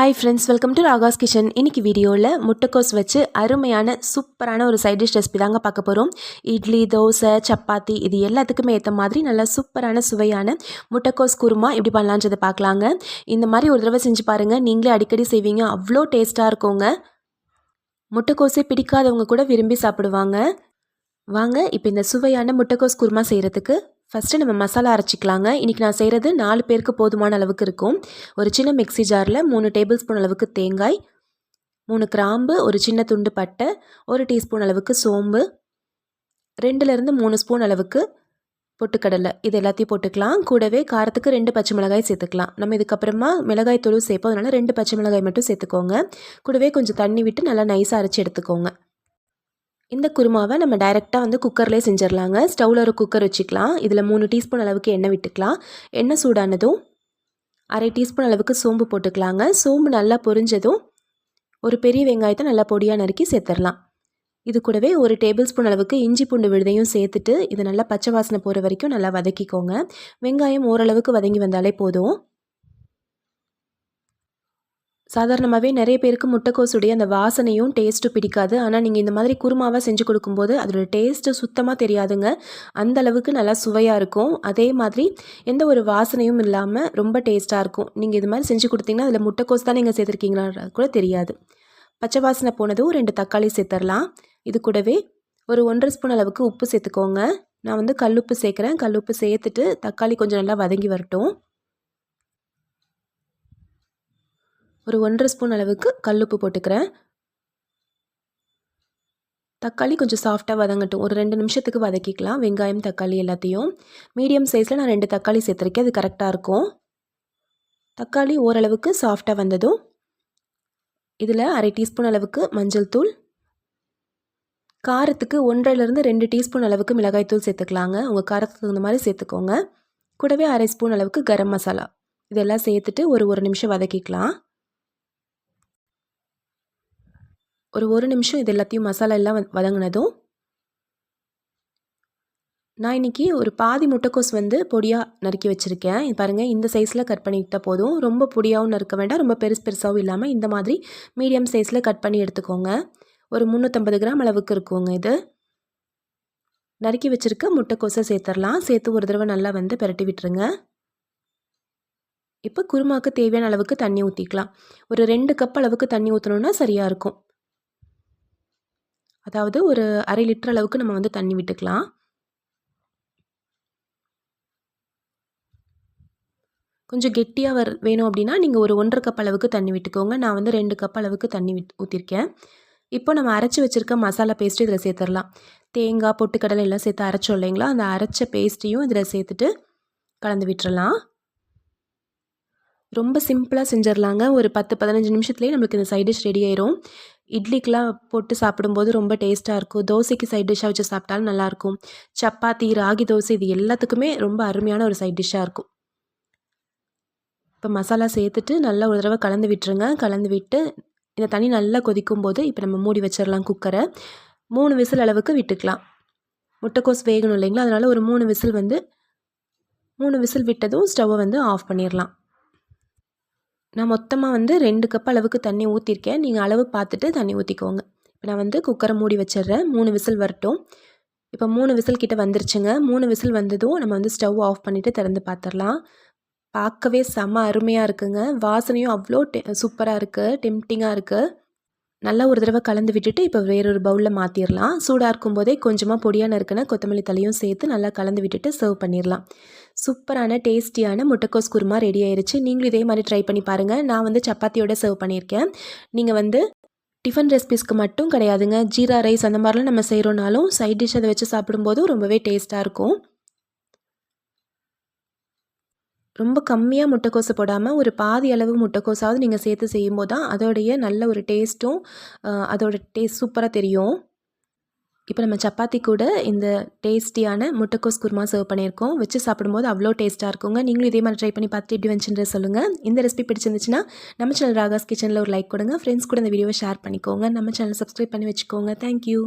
Hi friends welcome to Raga's kitchen இன்னைக்கு வீடியோவில் முட்டைக்கோஸ் வச்சு அருமையான சூப்பரான ஒரு சைட் டிஷ் ரெசிபி தாங்க பார்க்க போகிறோம் இட்லி தோசை சப்பாத்தி இது எல்லாத்துக்குமே ஏற்ற மாதிரி நல்லா சூப்பரான சுவையான முட்டைக்கோஸ் குருமா எப்படி பண்ணலான்றதை பார்க்கலாங்க. இந்த மாதிரி ஒரு தடவை செஞ்சு பாருங்கள் நீங்களே அடிக்கடி செய்வீங்க. அவ்வளோ டேஸ்ட்டாக இருக்கோங்க. முட்டைக்கோஸே பிடிக்காதவங்க கூட விரும்பி சாப்பிடுவாங்க. வாங்க இப்போ இந்த சுவையான முட்டைக்கோஸ் குருமா செய்கிறதுக்கு ஃபஸ்ட்டு நம்ம மசாலா அரைச்சிக்கலாங்க. இன்றைக்கி நான் செய்கிறது நாலு பேருக்கு போதுமான அளவுக்கு இருக்கும். ஒரு சின்ன மிக்சி ஜாரில் மூணு டேபிள் ஸ்பூன் அளவுக்கு தேங்காய் மூணு கிராம்பு ஒரு சின்ன துண்டு பட்டை ஒரு டீஸ்பூன் அளவுக்கு சோம்பு ரெண்டுலேருந்து மூணு ஸ்பூன் அளவுக்கு பொட்டுக்கடலை. இது எல்லாத்தையும் போட்டுக்கலாம். கூடவே காரத்துக்கு ரெண்டு பச்சை மிளகாய் சேர்த்துக்கலாம். நம்ம இதுக்கப்புறமா மிளகாய் தூள் சேர்ப்போம். அதனால் ரெண்டு பச்சை மிளகாய் மட்டும் சேர்த்துக்கோங்க. கூடவே கொஞ்சம் தண்ணி விட்டு நல்லா நைஸாக அரைச்சி எடுத்துக்கோங்க. இந்த குருமாவை நம்ம டைரெக்டாக வந்து குக்கர்லேயே செஞ்சிடலாங்க ஸ்டவ்வில் ஒரு குக்கர் வச்சுக்கலாம். இதில் மூணு டீஸ்பூன் அளவுக்கு எண்ணெய் விட்டுக்கலாம். எண்ணெய் சூடானதும் அரை டீஸ்பூன் அளவுக்கு சோம்பு போட்டுக்கலாங்க. சோம்பு நல்லா பொரிஞ்சதும் ஒரு பெரிய வெங்காயத்தை நல்லா பொடியாக நறுக்கி சேர்த்துடலாம் இது கூடவே ஒரு டேபிள் ஸ்பூன் அளவுக்கு இஞ்சி பூண்டு விழுதையும் சேர்த்துட்டு இது நல்லா பச்சை வாசனை போகிற வரைக்கும் நல்லா வதக்கிக்கோங்க. வெங்காயம் ஓரளவுக்கு வதங்கி வந்தாலே போதும். சாதாரணமாகவே நிறைய பேருக்கு முட்டைக்கோசுடைய அந்த வாசனையும் டேஸ்ட்டும் பிடிக்காது. ஆனால் நீங்கள் இந்த மாதிரி குருமாவாக செஞ்சு கொடுக்கும்போது அதோட டேஸ்ட்டு சுத்தமாக தெரியாதுங்க. அந்த அளவுக்கு நல்லா சுவையாக இருக்கும். அதே மாதிரி எந்த ஒரு வாசனையும் இல்லாமல் ரொம்ப டேஸ்ட்டாக இருக்கும். நீங்கள் இது மாதிரி செஞ்சு கொடுத்தீங்கன்னா அதில் முட்டைக்கோஸ் தான் நீங்கள் சேர்த்துருக்கீங்களா கூட தெரியாது. பச்சை வாசனை போனதும் ரெண்டு தக்காளி சேர்த்துடலாம் இது கூடவே ஒரு ஒன்றரை ஸ்பூன் அளவுக்கு உப்பு சேர்த்துக்கோங்க. நான் வந்து கல்லுப்பு சேர்க்குறேன். கல்லுப்பு சேர்த்துட்டு தக்காளி கொஞ்சம் நல்லா வதங்கி வரட்டும். ஒரு ஒன்றரை ஸ்பூன் அளவுக்கு கல்லுப்பு போட்டுக்கிறேன். தக்காளி கொஞ்சம் சாஃப்டாக வதங்கட்டும். ஒரு ரெண்டு நிமிஷத்துக்கு வதக்கிக்கலாம். வெங்காயம் தக்காளி எல்லாத்தையும். மீடியம் சைஸில் நான் ரெண்டு தக்காளி சேர்த்துருக்கேன். அது கரெக்டாக இருக்கும். தக்காளி ஓரளவுக்கு சாஃப்டாக வந்ததும் இதில் அரை டீஸ்பூன் அளவுக்கு மஞ்சள் தூள் காரத்துக்கு ஒன்றரைலேருந்து ரெண்டு டீஸ்பூன் அளவுக்கு மிளகாய் தூள் சேர்த்துக்கலாங்க. உங்கள் காரத்துக்கு தகுந்த மாதிரி சேர்த்துக்கோங்க. கூடவே அரை ஸ்பூன் அளவுக்கு கரம் மசாலா. இதெல்லாம் சேர்த்துட்டு ஒரு ஒரு நிமிஷம் வதக்கிக்கலாம். ஒரு ஒரு நிமிஷம் இது எல்லாத்தையும் மசாலா எல்லாம் வதங்கினதும் நான் இன்றைக்கி ஒரு பாதி முட்டைக்கோஸ் வந்து பொடியாக நறுக்கி வச்சுருக்கேன். பாருங்கள் இந்த சைஸில் கட் பண்ணிக்கிட்டால் போதும். ரொம்ப பொடியாகவும் நறுக்க வேண்டாம். ரொம்ப பெருசு பெருசாகவும் இல்லாமல் இந்த மாதிரி மீடியம் சைஸில் கட் பண்ணி எடுத்துக்கோங்க. ஒரு முந்நூற்றம்பது கிராம் அளவுக்கு இருக்குங்க இது. நறுக்கி வச்சுருக்க முட்டைக்கோஸை சேர்த்துடலாம். சேர்த்து ஒரு தடவை நல்லா வந்து பெரட்டி விட்டுருங்க. இப்போ குருமாவுக்கு தேவையான அளவுக்கு தண்ணி ஊற்றிக்கலாம் ஒரு ரெண்டு கப் அளவுக்கு தண்ணி ஊற்றணுன்னா சரியாக இருக்கும். அதாவது ஒரு அரை லிட்டர் அளவுக்கு நம்ம வந்து தண்ணி விட்டுக்கலாம். கொஞ்சம் கெட்டியாக வர் வேணும் அப்படின்னா நீங்கள் ஒரு ஒன்றரை கப் அளவுக்கு தண்ணி விட்டுக்கோங்க. நான் வந்து ரெண்டு கப் அளவுக்கு தண்ணி விட் ஊற்றிருக்கேன் இப்போ நம்ம அரைச்சி வச்சுருக்க மசாலா பேஸ்ட்டு இதில் சேர்த்துடலாம். தேங்காய் பொட்டுக்கடலை எல்லாம் சேர்த்து அரைச்சோம் இல்லைங்களா? அந்த அரைச்ச பேஸ்ட்டையும் இதில் சேர்த்துட்டு கலந்து விட்டுறலாம். ரொம்ப சிம்பிளாக செஞ்சிடலாங்க ஒரு பத்து பதினஞ்சு நிமிஷத்துலேயே நம்மளுக்கு இந்த சைட் டிஷ் ரெடி ஆயிரும். இட்லிக்கெலாம் போட்டு சாப்பிடும்போது ரொம்ப டேஸ்ட்டாக இருக்கும். தோசைக்கு சைட் டிஷ்ஷாக வச்சு சாப்பிட்டாலும் நல்லாயிருக்கும் சப்பாத்தி ராகி தோசை இது எல்லாத்துக்குமே ரொம்ப அருமையான ஒரு சைட் டிஷ்ஷாக இருக்கும். இப்போ மசாலா சேர்த்துட்டு நல்லா ஒரு தடவை கலந்து விட்டுருங்க. கலந்து விட்டு இந்த தண்ணி நல்லா கொதிக்கும் போது இப்போ நம்ம மூடி வச்சிடலாம் குக்கரை மூணு விசில் அளவுக்கு விட்டுக்கலாம். முட்டைக்கோஸ் வேகணும் இல்லைங்களா? அதனால் ஒரு மூணு விசில் வந்து மூணு விசில் விட்டதும் ஸ்டவ்வை வந்து ஆஃப் பண்ணிடலாம் நான் மொத்தமாக வந்து ரெண்டு கப் அளவுக்கு தண்ணி ஊற்றிருக்கேன் நீங்கள் அளவு பார்த்துட்டு தண்ணி ஊற்றிக்கோங்க இப்போ நான் வந்து குக்கரை மூடி வச்சிடுறேன். மூணு விசில் வரட்டும். இப்போ மூணு விசில் கிட்டே வந்துருச்சுங்க. மூணு விசில் வந்ததும் நம்ம வந்து ஸ்டவ் ஆஃப் பண்ணிவிட்டு திறந்து பார்த்துடலாம் பார்க்கவே செம்ம அருமையாக இருக்குங்க. வாசனையும் அவ்வளோ டெ சூப்பராக இருக்குது டெம்டிங்காக இருக்குது நல்லா ஒரு தடவை கலந்து விட்டுட்டு இப்போ வேறொரு பவுலில் மாற்றிடலாம் சூடாக இருக்கும்போதே கொஞ்சமாக பொடியான இருக்குன்னு கொத்தமல்லி தலையும் சேர்த்து நல்லா கலந்து விட்டுட்டு சர்வ் பண்ணிடலாம் சூப்பரான டேஸ்டியான முட்டைக்கோஸ் குருமா ரெடி ஆயிடுச்சு நீங்களும் இதே மாதிரி ட்ரை பண்ணி பாருங்கள் நான் வந்து சப்பாத்தியோட சர்வ் பண்ணியிருக்கேன். நீங்கள் வந்து டிஃபன் ரெசிபிஸ்க்கு மட்டும் கிடையாதுங்க. ஜீரா ரைஸ் அந்த மாதிரிலாம் நம்ம செய்கிறோனாலும் சைட் டிஷ் அதை வச்சு சாப்பிடும்போதும் ரொம்பவே டேஸ்ட்டாக இருக்கும். ரொம்ப கம்மியாக முட்டைக்கோசை போடாமல் ஒரு பாதி அளவு முட்டைக்கோசாவது நீங்கள் சேர்த்து செய்யும்போது தான் அதோடைய நல்ல ஒரு டேஸ்ட்டும் அதோட டேஸ்ட் சூப்பராக தெரியும். இப்போ நம்ம சப்பாத்தி கூட இந்த டேஸ்டியான முட்டைக்கோஸ் குருமா சர்வ் பண்ணியிருக்கோம். வச்சு சாப்பிடும்போது அவ்வளோ டேஸ்ட்டாக இருக்குங்க. நீங்களும் இதே மாதிரி ட்ரை பண்ணி பார்த்துட்டு எப்படி வந்துச்சுன்ற சொல்லுங்கள் இந்த ரெசிபி பிடிச்சிருந்துச்சுன்னா நம்ம சேனல் ராகாஸ் கிச்சனில் ஒரு லைக் கொடுங்க. ஃப்ரெண்ட்ஸ் கூட இந்த வீடியோவை ஷேர் பண்ணிக்கோங்க. நம்ம சேனல் சப்ஸ்கிரைப் பண்ணி வச்சுக்கோங்க. தேங்க்யூ